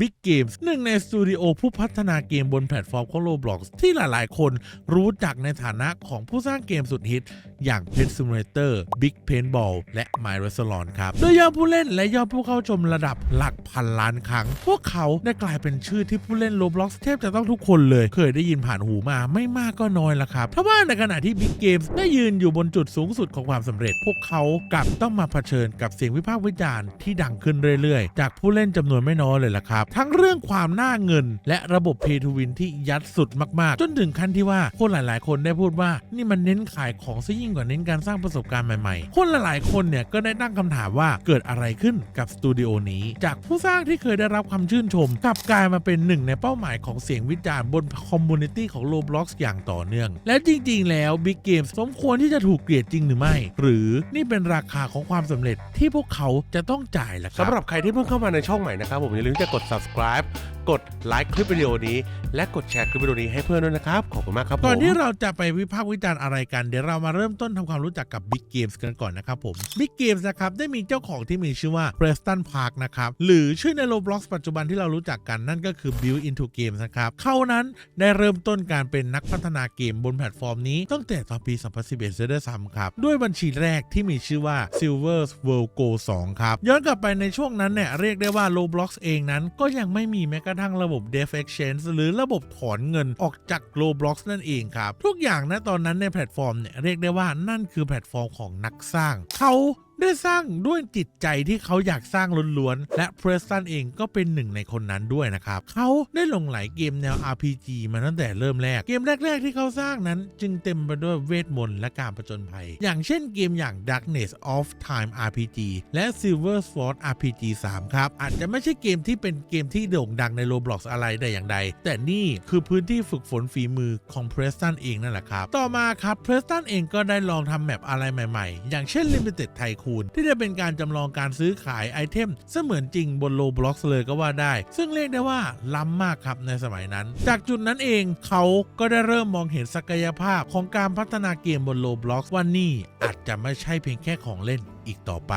Big Games หนึ่งในสตูดิโอผู้พัฒนาเกมบนแพลตฟอร์มของ Roblox ที่หลายๆ คนรู้จักในฐานะของผู้สร้างเกมสุดฮิต อย่าง Pet Simulator Big Paintball และ My Restaurant ครับ โดยยอดผู้เล่นและยอดผู้เข้าชมระดับหลักพันล้านครั้ง พวกเขาได้กลายเป็นชื่อที่ผู้เล่น Roblox แทบจะต้องทุกคนเลย เคยได้ยินผ่านหูมาไม่มากก็น้อยละครับถ้าว่าในขณะที่ Big Games ได้ยืนอยู่บนจุดสูงสุดของความสำเร็จ พวกเขากลับต้องมาเผชิญกับเสียงวิพากษ์วิจารณ์ที่ดังขึ้นเรื่อยๆ จากผู้เล่นจำนวนไม่น้อยเลยละครับทั้งเรื่องความน่าเงิน และระบบ Pay to Win ที่ยัดสุดมากๆ จนถึงขั้นที่ว่าคนหลาย ๆ คนได้พูดว่า นี่มันเน้นขายของซะยิ่งกว่าเน้นการสร้างประสบการณ์ใหม่ ๆ คนหลาย ๆ คนเนี่ยก็ได้ตั้งคำถามว่าเกิดอะไรขึ้นกับสตูดิโอนี้ จากผู้สร้างที่เคยได้รับความชื่นชมกลับกลายมาเป็นหนึ่งในเป้าหมายของเสียงวิจารณ์บนคอมมูนิตี้ของ Roblox อย่างต่อเนื่อง และจริง ๆ แล้ว Big Games สมควรที่จะถูกเกลียดจริงหรือไม่ หรือนี่เป็นราคาของความสำเร็จที่พวกเขาจะต้องจ่ายล่ะครับสำหรับใครที่เพิ่งเข้ามาในช่องใหม่นะครับผมอย่าลืมจะกด subscribe กดไลค์คลิปวิดีโอนี้ และกดแชร์คลิปวิดีโอนี้ให้เพื่อนด้วยนะครับ ขอบคุณมากครับผมก่อนที่เราจะไปวิพากษ์วิจารณ์อะไรกัน เดี๋ยวเรามาเริ่มต้นทำความรู้จักกับ Big Games กันก่อนนะครับผม Big Games นะครับได้มีเจ้าของที่มีชื่อว่า Preston Park นะครับหรือชื่อใน Roblox ปัจจุบันที่เรารู้จักกันนั่นก็คือ Build into Games นะครับเขานั้นได้เริ่มต้นการเป็นนักพัฒนาเกมบนแพลตฟอร์มนี้ตั้งแต่ตอนปี 2011เสียด้วยซ้ำครับด้วยบัญชีแรกที่มีชื่อว่า Silver World Go 2 ครับย้อนกลับไปในช่วงนั้นเนี่ยเรียกได้ว่า Roblox เองนั้นก็ยังไม่มีแม้กระทั่งระบบ Dev Exchange หรือระบบถอนเงินออกจาก Roblox นั่นเองครับ ทุกอย่างนะตอนนั้นในแพลตฟอร์มเนี่ยเรียกได้ว่านั่นคือแพลตฟอร์มของนักสร้าง เขา ได้สร้างด้วยจิตใจที่เขาอยากสร้างล้วนๆและเพรสตันเองก็เป็นหนึ่งในคนนั้นด้วยนะครับเขาได้หลงไหลเกมแนว RPG มาตั้งแต่เริ่มแรกเกมแรก ๆ ที่เขาสร้างนั้น จึงเต็มไปด้วยเวทมนต์และการผจญภัย อย่างเช่นเกมอย่าง Darkness of Time RPG และ Silver Sword RPG 3 ครับ อาจจะไม่ใช่เกมที่เป็นเกมที่โด่งดังใน Roblox อะไรแต่อย่างใด แต่นี่คือพื้นที่ฝึกฝนฝีมือของเพรสตันเองนั่นแหละครับ ต่อมาครับเพรสตันเองก็ได้ลองทำแมปอะไรใหม่ๆ อย่างเช่น Limited คูณ ที่จะเป็นการจำลองการซื้อขายไอเทมเสมือนจริงบนโลบล็อกเลยก็ว่าได้ ซึ่งเรียกได้ว่าล้ำมากครับในสมัยนั้น จากจุดนั้นเองเขาก็ได้เริ่มมองเห็นศักยภาพของการพัฒนาเกมบนโลบล็อกว่านี่อาจจะไม่ใช่เพียงแค่ของเล่น อีกต่อไป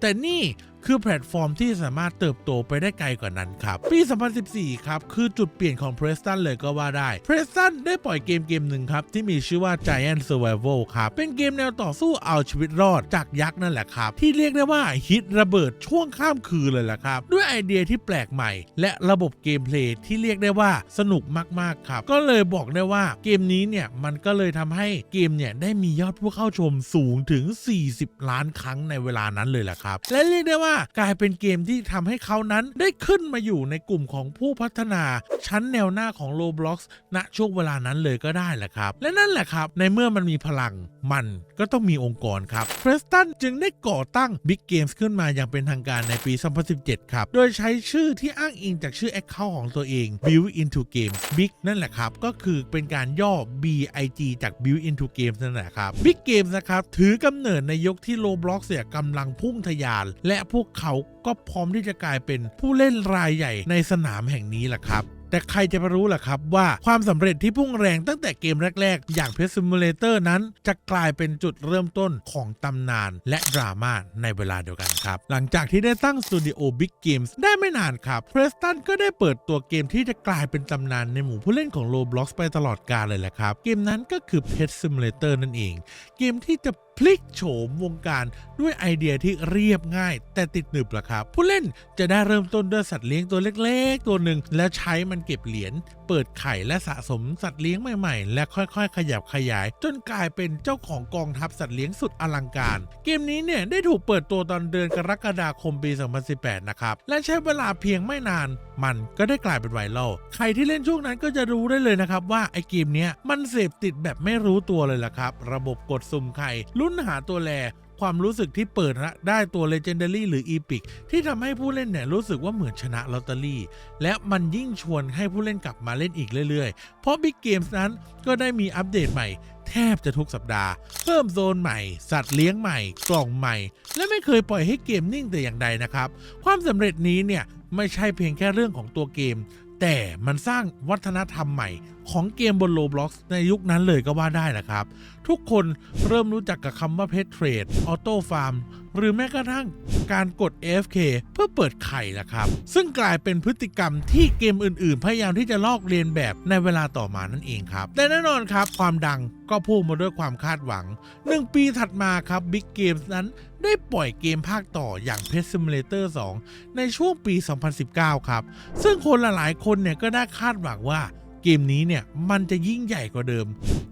แต่นี่คือแพลตฟอร์มที่สามารถเติบโตไปได้ไกลกว่านั้นครับ ปี 2014 ครับ คือจุดเปลี่ยนของ Preston เลยก็ว่าได้ Preston ได้ปล่อยเกมเกมหนึ่งครับ ที่มีชื่อว่า Giant Survival ครับ เป็นเกมแนวต่อสู้เอาชีวิตรอดจากยักษ์นั่นแหละครับ ที่เรียกได้ว่าฮิตระเบิดช่วงข้ามคืนเลยแหละครับ ด้วยไอเดียที่แปลกใหม่ และระบบเกมเพลย์ที่เรียกได้ว่าสนุกมากๆครับ ก็เลยบอกได้ว่าเกมนี้เนี่ยมันก็เลยทำให้เกมเนี่ยได้มียอดผู้เข้าชมสูงถึง 40 ล้านครั้งในเวลานั้นเลยแหละครับ และเรียกได้ว่ากลายเป็นเกมที่ทำให้เขานั้นได้ขึ้นมาอยู่ในกลุ่มของผู้พัฒนาชั้นแนวหน้าของ Roblox ณช่วงเวลานั้นเลยก็ได้แหละครับ และนั่นแหละครับ ในเมื่อมันมีพลังมันก็ต้องมีองค์กรครับ Preston จึงได้ก่อตั้ง Big Games ขึ้นมาอย่างเป็นทางการในปี 2017 ครับ โดยใช้ชื่อที่อ้างอิงจากชื่อ Account ของตัวเอง Build into Games Big นั่นแหละครับ ก็คือเป็นการย่อ BIG จาก Build into Games นั่นแหละครับ Big Games นะครับ ถือกำเนิดในยุคที่ Roblox เนี่ยกำลังพุ่งทะยาน และพวกเขาก็พร้อมที่จะกลายเป็นผู้เล่นรายใหญ่ในสนามแห่งนี้แหละครับแต่ใครจะไปรู้ล่ะครับว่าความสำเร็จที่พุ่งแรงตั้งแต่เกมแรก ๆ อย่าง Pet Simulator นั้น จะกลายเป็นจุดเริ่มต้นของตำนานและดราม่าในเวลาเดียวกันครับ หลังจากที่ได้ตั้งสตูดิโอ Big Games ได้ไม่นานครับ Preston ก็ได้เปิดตัวเกมที่จะกลายเป็นตำนานในหมู่ผู้เล่นของ Roblox ไปตลอดกาลเลยแหละครับ เกมนั้นก็คือ Pet Simulator นั่นเอง เกมที่จะ พลิกโฉมวงการด้วยไอเดียที่เรียบง่าย แต่ติดหนึบล่ะครับ ผู้เล่นจะได้เริ่มต้นด้วยสัตว์เลี้ยงตัวเล็ก ๆ ตัวหนึ่งแล้วใช้มันเก็บเหรียญ เปิดไข่และสะสมสัตว์เลี้ยงใหม่ๆ และค่อยๆ ขยับขยาย จนกลายเป็นเจ้าของกองทัพสัตว์เลี้ยงสุดอลังการ เกมนี้เนี่ยได้ถูกเปิดตัวตอนเดือนกรกฎาคมปี 2018 นะครับ และใช้เวลาเพียงไม่นาน มันก็ได้กลายเป็นไวรัลใครที่เล่นช่วงนั้นก็จะรู้ได้เลยนะครับว่าไอเกมเนี้ยมันเสพติดแบบไม่รู้ตัวเลยล่ะครับ ระบบกดสุ่มไข่ลุ้นหาตัวแล ความรู้สึกที่เปิดได้ตัว Legendary หรือ Epic ที่ทำให้ผู้เล่นเนี่ยรู้สึกว่าเหมือนชนะลอตเตอรี่ และมันยิ่งชวนให้ผู้เล่นกลับมาเล่นอีกเรื่อยๆ เพราะ Big Games นั้นก็ได้มีอัปเดตใหม่แทบจะทุกสัปดาห์ เพิ่มโซนใหม่ สัตว์เลี้ยงใหม่ กล่องใหม่ และไม่เคยปล่อยให้เกมนิ่งแต่อย่างใดนะครับ ความสำเร็จนี้เนี่ยไม่ใช่เพียงแค่เรื่องของตัวเกม แต่มันสร้างวัฒนธรรมใหม่ของเกมบนโลบล็อกในยุคนั้นเลยก็ว่าได้นะครับ ทุกคนเริ่มรู้จักกับคำว่าเพชรเทรดออโต้ฟาร์ม หรือแม้กระทั่งการกด AFK เพื่อเปิดไข่ล่ะครับ ซึ่งกลายเป็นพฤติกรรมที่เกมอื่นๆ พยายามที่จะลอกเลียนแบบในเวลาต่อมานั่นเองครับ แต่แน่นอนครับความดังก็พุ่งมาด้วยความคาดหวัง 1 ปีถัดมาครับ Big Games นั้นได้ปล่อยเกมภาคต่ออย่าง Pet Simulator 2 ในช่วงปี 2019 ครับ ซึ่งคนหลายๆ คนเนี่ยก็ได้คาดหวังว่าเกมนี้เนี่ยมันจะยิ่งใหญ่กว่าเดิม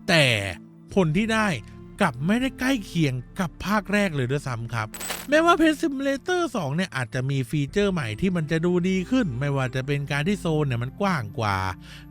แต่ผลที่ได้ กลับไม่ได้ใกล้เคียงกับภาคแรกเลยด้วยซ้ำครับ แม้ว่า Pet Simulator 2 เนี่ยอาจจะมีฟีเจอร์ใหม่ที่มันจะดูดีขึ้น ไม่ว่าจะเป็นการที่โซนเนี่ยมันกว้างกว่า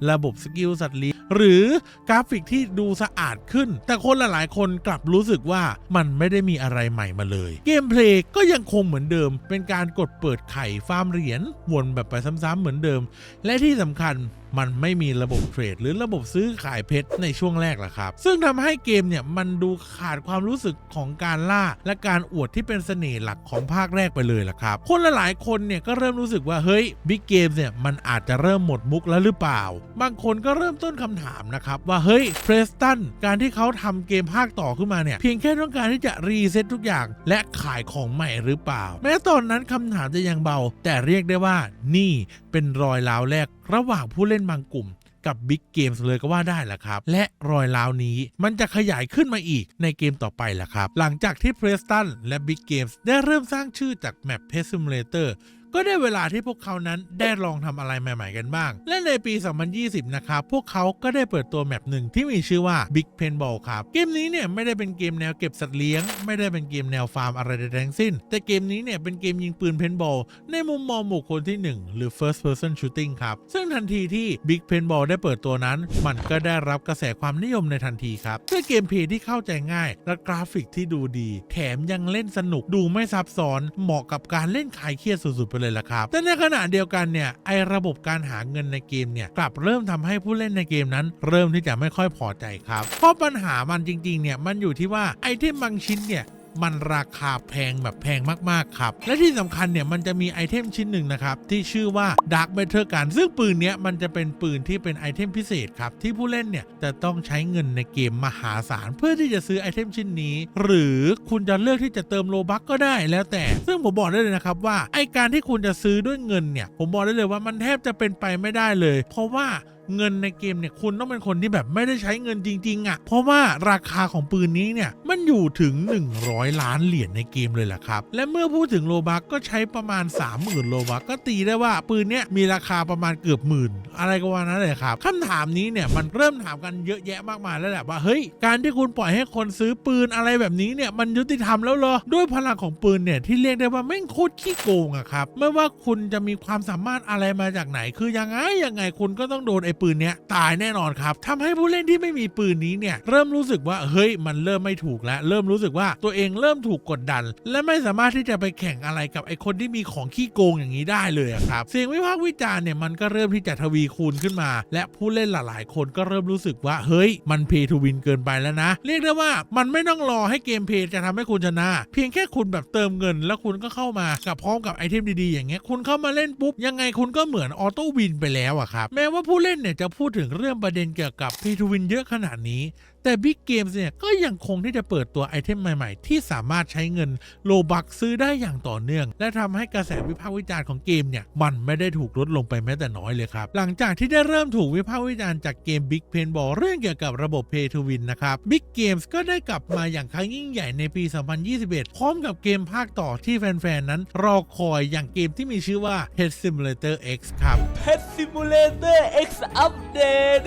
ระบบสกิลสัตว์เลี้ยงหรือกราฟิกที่ดูสะอาดขึ้น แต่คนหลายๆ คนกลับรู้สึกว่ามันไม่ได้มีอะไรใหม่มาเลย เกมเพลย์ก็ยังคงเหมือนเดิม เป็นการกดเปิดไข่ฟาร์มเหรียญวนแบบไปซ้ำๆเหมือนเดิม และที่สำคัญมันไม่มีระบบเทรด หรือระบบซื้อขายเพชรในช่วงแรกล่ะครับ ซึ่งทำให้เกมเนี่ยมันดูขาดความรู้สึกของการล่า และการอวดที่เป็นเสน่ห์หลักของภาคแรกไปเลยล่ะครับ คนหลายๆคนเนี่ยก็เริ่มรู้สึกว่าเฮ้ยบิ๊กเกมเนี่ยมันอาจจะเริ่มหมดมุกแล้วหรือเปล่า บางคนก็เริ่มต้นคำถามนะครับว่าเฮ้ยเพรสตันการที่เขาทำเกมภาคต่อขึ้นมาเนี่ยเพียงแค่ต้องการที่จะรีเซ็ตทุกอย่าง และขายของใหม่หรือเปล่า แม้ตอนนั้นคำถามจะยังเบา แต่เรียกได้ว่านี่ เป็นรอยร้าวแรก ระหว่างผู้เล่นบางกลุ่ม กับบิ๊กเกมส์เลยก็ว่าได้แหละครับ และรอยร้าวนี้มันจะขยายขึ้นมาอีกในเกมต่อไปแหละครับ หลังจากที่เพรสตันและบิ๊กเกมส์ได้เริ่มสร้างชื่อจากแมปเพสซิมเลเตอร์ ก็ได้เวลาที่พวกเขานั้นได้ลองทำอะไรใหม่ ๆ กันบ้าง และในปี 2020 นะครับ พวกเขาก็ได้เปิดตัวแมปหนึ่งที่มีชื่อว่า Big p a i n b a l l ครับ เกมนี้เนี่ยไม่ได้เป็นเกมแนวเก็บสัตว์เลี้ยง ไม่ได้เป็นเกมแนวฟาร์มอะไรใดๆทั้งสิ้น แต่เกมนี้เนี่ยเป็นเกมยิงปืนเพนบอลในมุมมองบุคคลที่ 1 หรือ first person shooting ครับ ซึ่งทันทีที่ Big p a i n b a l l ได้เปิดตัวนั้น มันก็ได้รับกระแสความนิยมในทันทีครับด้วยเกมเพลย์ที่เข้าใจง่าย และกราฟิกที่ดูดี แถมยังเล่นสนุกดูไม่ซับซ้อน เหมาะกับการเล่นคลายเครียดสุดๆเลยล่ะครับ แต่ในขณะเดียวกันเนี่ยไอระบบการหาเงินในเกมเนี่ยกลับเริ่มทำให้ผู้เล่นในเกมนั้น เริ่มที่จะไม่ค่อยพอใจครับเพราะปัญหามันจริงๆเนี่ยมันอยู่ที่ว่าไอเทมบางชิ้นเนี่ย มันราคาแพงแบบแพงมากๆครับ และที่สำคัญเนี่ยมันจะมีไอเทมชิ้นหนึ่งนะครับที่ชื่อว่า Dark m a t e r กันซึ่งปืนเนี้ยมันจะเป็นปืนที่เป็นไอเทมพิเศษครับที่ผู้เล่นเนี่ยจะต้องใช้เงินในเกมมหาศาลเพื่อที่จะซื้อไอเทมชิ้นนี้ หรือคุณจะเลือกที่จะเติมโลบัคก็ได้แล้วแต่ ซึ่งผมบอกได้เลยนะครับว่าไอการที่คุณจะซื้อด้วยเงินเนี่ยผมบอกได้เลยว่ามันแทบจะเป็นไปไม่ได้เลย เพราะว่า เงินในเกมเนี่ยคุณต้องเป็นคนที่แบบไม่ได้ใช้เงินจริงๆอะ่ะ เพราะว่าราคาของปืนนี้เนี่ยมันอยู่ถึง 100 ล้านเหรียญในเกมเลยแหละครับ และเมื่อพูดถึงโลบักก็ใช้ประมาณ 30,000 โลบักก็ตีได้ว่าปืนเนี้ยมีราคาประมาณเกือบหมื่น อะไรก็ว่านั้นเลยครับคำถามนี้เนี่ยมันเริ่มถามกันเยอะแยะมากมายแล้วแหละว่าเฮ้ยการที่คุณปล่อยให้คนซื้อปืนอะไรแบบนี้เนี่ยมันยุติธรรมแล้วเหรอด้วยพลังของปืนเนี่ยที่เรียกได้ว่าแม่งโคตรขี้โกงอะครับไม่ว่าคุณจะมีความสามารถอะไรมาจากไหนคือยังไงยังไงคุณก็ต้องโดนไอ้ปืนเนี้ยตายแน่นอนครับทำให้ผู้เล่นที่ไม่มีปืนนี้เนี่ยเริ่มรู้สึกว่าเฮ้ยมันเริ่มไม่ถูกแล้วเริ่มรู้สึกว่าตัวเองเริ่มถูกกดดัน และไม่สามารถที่จะไปแข่งอะไรกับไอคนที่มีของขี้โกงอย่างนี้ได้เลยครับเสียงวิพากษ์วิจารณ์เนี่ยมันก็เริ่มที่จะทวีคูณขึ้นมา และผู้เล่นหลายๆ คนก็เริ่มรู้สึกว่าเฮ้ยมันเพย์ทูวินเกินไปแล้วนะ เรียกได้ว่ามันไม่ต้องรอให้เกมเพย์จะทำให้คุณชนะ เพียงแค่คุณแบบเติมเงิน แล้วคุณก็เข้ามากับพร้อมกับไอเทมดีๆอย่างเงี้ยคุณเข้ามาเล่นปุ๊บยังไงคุณก็เหมือนออโต้วินไปแล้วอะครับแม้ว่าผู้เล่นเนี่ยจะพูดถึงเรื่องประเด็นเกี่ยวกับพีทูวินเยอะขนาดนี้ แต่ Big Games เนี่ยก็ยังคงที่จะเปิดตัวไอเทมใหม่ๆ ที่สามารถใช้เงินโลบักซื้อได้อย่างต่อเนื่อง และทำให้กระแสวิพากษ์วิจารณ์ของเกมเนี่ยมันไม่ได้ถูกลดลงไปแม้แต่น้อยเลยครับ หลังจากที่ได้เริ่มถูกวิพากษ์วิจารณ์จากเกม Big p a i n b a l l เรื่องเกี่ยวกับระบบ Pay to Win นะครับ Big Games ก็ได้กลับมาอย่างครั้งยิ่งใหญ่ในปี 2021 พร้อมกับเกมภาคต่อที่แฟนๆนั้นรอคอยอย่างเกมที่มีชื่อว่า Pet Simulator X ครับ Pet Simulator X Update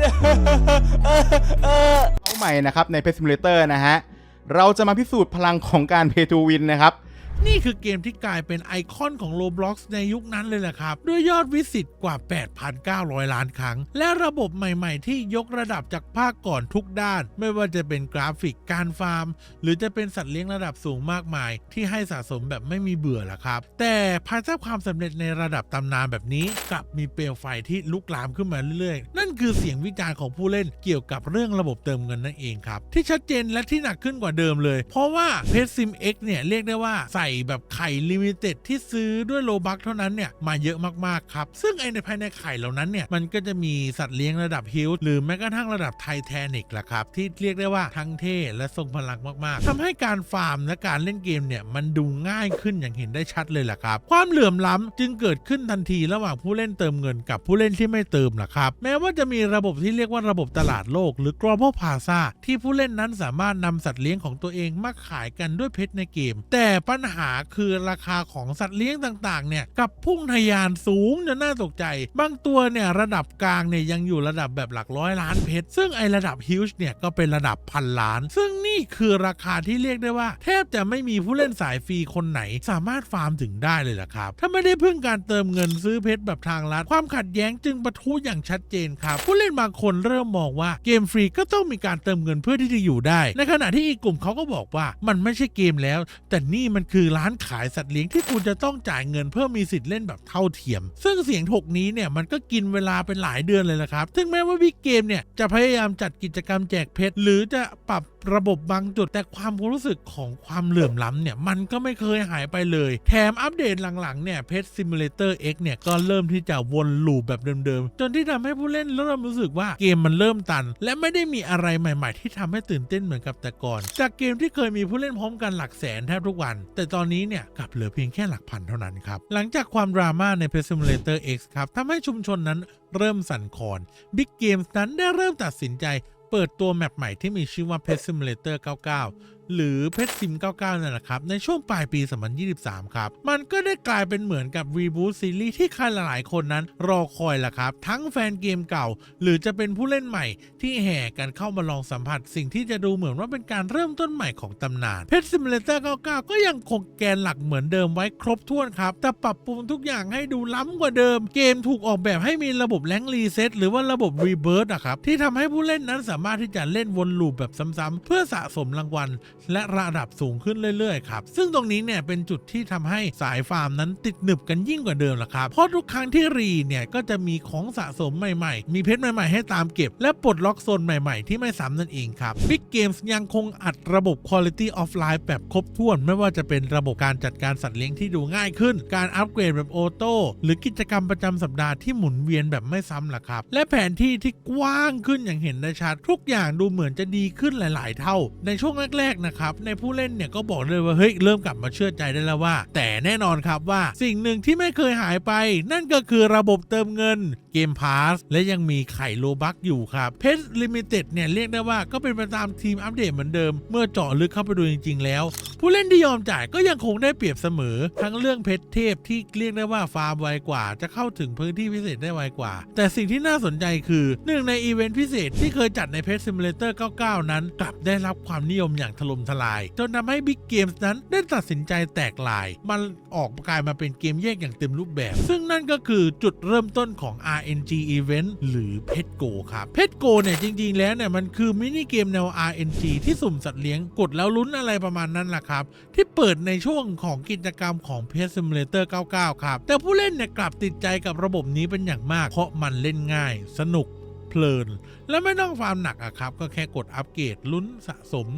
เข้าใหม่นะครับในเพ s ซิมูเลเตอร์นะฮะ เราจะมาพิสูจน์พลังของการเพทูวินนะครับ นี่คือเกมที่กลายเป็นไอคอนของ Roblox ในยุคนั้นเลยแหละครับ ด้วยยอดวิสิตกว่า 8,900 ล้านครั้ง และระบบใหม่ๆ ที่ยกระดับจากภาคก่อนทุกด้าน ไม่ว่าจะเป็นกราฟิกการฟาร์ม หรือจะเป็นสัตว์เลี้ยงระดับสูงมากมาย ที่ให้สะสมแบบไม่มีเบื่อละครับ แต่ภายใต้ความสำเร็จในระดับตำนานแบบนี้กลับมีเปลวไฟที่ลุกลามขึ้นมาเรื่อยๆ นั่นคือเสียงวิจารณ์ของผู้เล่นเกี่ยวกับเรื่องระบบเติมเงินนั่นเองครับที่ชัดเจนและที่หนักขึ้นกว่าเดิมเลย เพราะว่า p e t Sim X เนี่ยเรียกได้ว่าใส่แบบไข่ลิมิเต็ดที่ซื้อด้วยโลบักเท่านั้นเนี่ยมาเยอะมากๆครับ ซึ่งไอในภายในไข่เหล่านั้นเนี่ยมันก็จะมีสัตว์เลี้ยงระดับฮิลหรือแม้กระทั่งระดับไทแทนิกแหละครับ ที่เรียกได้ว่าทั้งเท่และทรงพลังมากๆทำให้การฟาร์มและการเล่นเกมเนี่ยมันดูง่ายขึ้นอย่างเห็นได้ชัดเลยแหละครับ ความเหลื่อมล้ำจึงเกิดขึ้นทันทีระหว่างผู้เล่นเติมเงินกับผู้เล่นที่ไม่เติมล่ะครับแม้ว่าจะมีระบบที่เรียกว่าระบบตลาดโลก หรือ global plaza ที่ผู้เล่นนั้นสามารถนำสัตว์เลี้ยงของตัวเองมาขายกันด้วยเพชรในเกม แต่ปัญหาคือราคาของสัตว์เลี้ยงต่างๆเนี่ยกับพุ่งทะยานสูงจนน่าตกใจ บางตัวเนี่ยระดับกลางเนี่ยยังอยู่ระดับแบบหลักร้อยล้านเพชร ซึ่งไอระดับฮิวจ์เนี่ยก็เป็นระดับพันล้าน ซึ่งนี่คือราคาที่เรียกได้ว่า แทบจะไม่มีผู้เล่นสายฟรีคนไหน สามารถฟาร์มถึงได้เลยล่ะครับ ถ้าไม่ได้พึ่งการเติมเงินซื้อเพชรแบบทางลัดความขัดแย้งจึงปะทุอย่างชัดเจนครับ ผู้เล่นบางคนเริ่มมองว่าเกมฟรีก็ต้องมีการเติมเงินเพื่อที่จะอยู่ได้ ในขณะที่อีกกลุ่มเขาก็บอกว่ามันไม่ใช่เกมแล้ว แต่นี่มันคือร้านขายสัตว์เลี้ยงที่คุณจะต้องจ่ายเงินเพื่อมีสิทธิ์เล่นแบบเท่าเทียม ซึ่งเสียงถกนี้เนี่ยมันก็กินเวลาเป็นหลายเดือนเลยละครับถึงแม้ว่าบิ๊กเกมเนี่ยจะพยายามจัดกิจกรรมแจกเพชรหรือจะปรับระบบบางจุด แต่ความรู้สึกของความเหลื่อมล้ำเนี่ย มันก็ไม่เคยหายไปเลย แถมอัปเดตหลังๆเนี่ยเพชซิมูเลเตอร์ X เนี่ย ก็เริ่มที่จะวนลูปแบบเดิมๆ จนที่ทำให้ผู้เล่นเริ่มรู้สึกว่าเกมมันเริ่มตัน และไม่ได้มีอะไรใหม่ ๆ ที่ทำให้ตื่นเต้นเหมือนกับแต่ก่อน จากเกมที่เคยมีผู้เล่นพร้อมกันหลักแสนแทบทุกวัน แต่ตอนนี้เนี่ยกลับเหลือเพียงแค่หลักพันเท่านั้นครับหลังจากความดราม่าใน p e Simulator X ครับทำให้ชุมชนนั้นเริ่มสั่นคลอน Big Games นั้นได้เริ่มตัดสินใจ เปิดตัวแมปใหม่ที่มีชื่อว่า Pet Simulator 99 หรือ Pet Sim 99 นั่นแหละครับ ในช่วงปลายปี 2023 ครับ มันก็ได้กลายเป็นเหมือนกับ Reboot ซีรีส์ที่ใครหลายๆคนนั้นรอคอยล่ะครับ ทั้งแฟนเกมเก่า หรือจะเป็นผู้เล่นใหม่ที่แห่กันเข้ามาลองสัมผัส สิ่งที่จะดูเหมือนว่าเป็นการเริ่มต้นใหม่ของตำนาน Pet Simulator 99 ก็ยังคงแกนหลักเหมือนเดิมไว้ครบถ้วนครับ แต่ปรับปรุงทุกอย่างให้ดูล้ำกว่าเดิม เกมถูกออกแบบให้มีระบบแรงรีเซ็ตหรือว่าระบบรีเบิร์ตอะครับที่ทำให้ผู้เล่นนั้นสามารถที่จะเล่นวนลูปแบบซ้ำๆเพื่อสะสมรางวัลและระดับสูงขึ้นเรื่อยๆครับซึ่งตรงนี้เนี่ยเป็นจุดที่ทำให้สายฟาร์มนั้นติดหนึบกันยิ่งกว่าเดิมละครับเพราะทุกครั้งที่รีเนี่ยก็จะมีของสะสมใหม่ๆ มีเพชรใหม่ๆให้ตามเก็บ และปลดล็อกโซนใหม่ๆ ที่ไม่ซ้ำนั่นเองครับ Big Games ยังคงอัดระบบ Quality of Life แบบครบถ้วน ไม่ว่าจะเป็นระบบการจัดการสัตว์เลี้ยงที่ดูง่ายขึ้น การอัปเกรดแบบออโต้หรือกิจกรรมประจำสัปดาห์ที่หมุนเวียนแบบไม่ซ้ำล่ะครับ และแผนที่ที่กว้างขึ้นอย่างเห็นได้ชัดทุกอย่างดูเหมือนจะดีขึ้นหลาย ๆ เท่า ในช่วงแรก ๆนะครับในผู้เล่นเนี่ยก็บอกเลยว่าเฮ้ยเริ่มกลับมาเชื่อใจได้แล้วว่า แต่แน่นอนครับว่าสิ่งหนึ่งที่ไม่เคยหายไป นั่นก็คือระบบเติมเงินเกมพาสและยังมีไข่โลบักอยู่ครับเพชรลิมิเต็ดเนี่ยเรียกได้ว่าก็เป็นไปตามทีมอัปเดตเหมือนเดิม เมื่อเจาะลึกเข้าไปดูจริง ๆ แล้ว ผู้เล่นที่ยอมจ่ายก็ยังคงได้เปรียบเสมอ ทั้งเรื่องเพชรเทพที่เรียกได้ว่าฟาร์มไวกว่า จะเข้าถึงพื้นที่พิเศษได้ไวกว่า แต่สิ่งที่น่าสนใจคือหนึ่งในอีเวนต์พิเศษที่เคยจัดในเพชรซิมูเลเตอร์99 นั้น กลับได้รับความนิยมอย่างถล่มทลาย จนทำให้ Big Games นั้นได้ตัดสินใจแตกลาย มันออกกลายมาเป็นเกมแยกอย่างเต็มรูปแบบ ซึ่งนั่นก็คือจุดเริ่มต้นของ RNG Event หรือเพชรโกครับเพชรโกเนี่ยจริง ๆ แล้วเนี่ยมันคือมินิเกมแนว RNG ที่สุ่มสัตว์เลี้ยงกดแล้วลุ้นอะไรประมาณนั้นแหละครับ ที่เปิดในช่วงของกิจกรรมของ p s Simulator 99 ครับ แต่ผู้เล่นเนี่ยกลับติดใจกับระบบนี้เป็นอย่างมาก เพราะมันเล่นง่าย สนุกเพลิน และไม่ต้องฟาร์มหนักอะครับ ก็แค่กดอัปเกรดลุ้นสะสม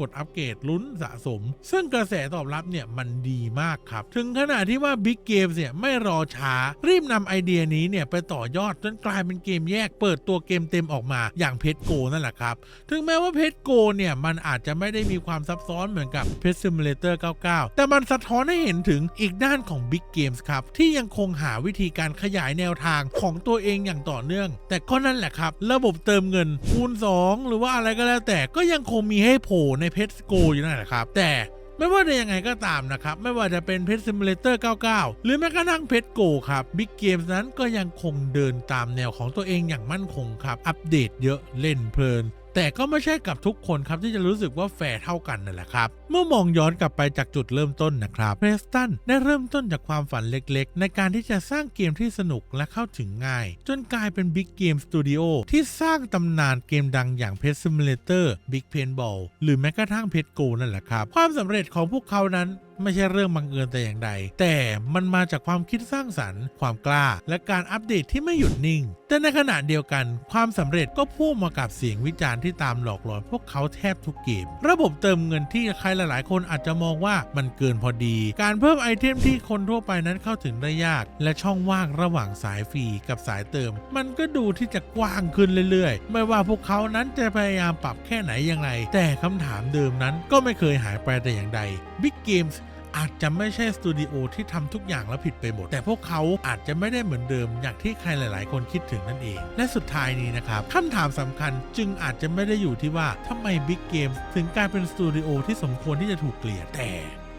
กดอัปเกรดลุ้นสะสม ซึ่งกระแสตอบรับเนี่ยมันดีมากครับ ถึงขนาดที่ว่า Big Games เนี่ยไม่รอช้า รีบนำไอเดียนี้เนี่ยไปต่อยอดจนกลายเป็นเกมแยกเปิดตัวเกมเต็มออกมาอย่างเพชรโกนั่นแหละครับ ถึงแม้ว่าเพชรโกเนี่ยมันอาจจะไม่ได้มีความซับซ้อนเหมือนกับเพชร Simulator 99 แต่มันสะท้อนให้เห็นถึงอีกด้านของ Big Games ครับ ที่ยังคงหาวิธีการขยายแนวทางของตัวเองอย่างต่อเนื่อง แต่ก็นั่นแหละครับ ระบบเติมเงินคูณ 2 หรือว่าอะไรก็แล้วแต่ก็ยังคงมีให้โผล่ในเพชรโกอยู่นั่นแหละครับ แต่ไม่ว่าจะยังไงก็ตามนะครับ ไม่ว่าจะเป็นเพชรซิมูเลเตอร์ 99 หรือแม้กระทั่งเพชรโกครับบิ๊กเกมส์นั้นก็ยังคงเดินตามแนวของตัวเองอย่างมั่นคงครับ อัปเดตเยอะเล่นเพลิน แต่ก็ไม่ใช่กับทุกคนครับที่จะรู้สึกว่าแฟร์เท่ากันนั่นแหละครับ เมื่อมองย้อนกลับไปจากจุดเริ่มต้นนะครับเพรสตันได้เริ่มต้นจากความฝันเล็กๆ ในการที่จะสร้างเกมที่สนุกและเข้าถึงง่าย จนกลายเป็น Big Game Studio ที่สร้างตำนานเกมดังอย่าง Pet Simulator Big Paintball หรือแม้กระทั่ง Pet Go นั่นแหละครับ ความสำเร็จของพวกเขานั้น ไม่ใช่เรื่องบังเอิญแต่อย่างใด แต่มันมาจากความคิดสร้างสรรค์ ความกล้า และการอัปเดตที่ไม่หยุดนิ่ง แต่ในขณะเดียวกัน ความสำเร็จก็พ่วงมากับเสียงวิจารณ์ที่ตามหลอกหลอนพวกเขาแทบทุกเกม ระบบเติมเงินที่ใครหลายๆ คนอาจจะมองว่ามันเกินพอดี การเพิ่มไอเทมที่คนทั่วไปนั้นเข้าถึงได้ยาก และช่องว่างระหว่างสายฟรีกับสายเติม มันก็ดูที่จะกว้างขึ้นเรื่อยๆ ไม่ว่าพวกเขานั้นจะพยายามปรับแค่ไหนอย่างไร แต่คำถามเดิมนั้นก็ไม่เคยหายไปแต่อย่างใด Big Games อาจจะไม่ใช่สตูดิโอที่ทำทุกอย่างแล้วผิดไปหมด แต่พวกเขาอาจจะไม่ได้เหมือนเดิม อย่างที่ใครหลาย ๆ คนคิดถึงนั่นเอง และสุดท้ายนี้นะครับคำถามสำคัญจึงอาจจะไม่ได้อยู่ที่ว่าทำไม Big Games ถึงกลายเป็นสตูดิโอที่สมควรที่จะถูกเกลียดแต่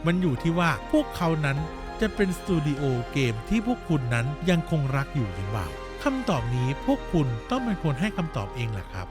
มันอยู่ที่ว่าพวกเขานั้นจะเป็นสตูดิโอเกมที่พวกคุณนั้นยังคงรักอยู่หรือเปล่าคำตอบนี้พวกคุณต้องเป็นคนให้คำตอบเองแหละครับ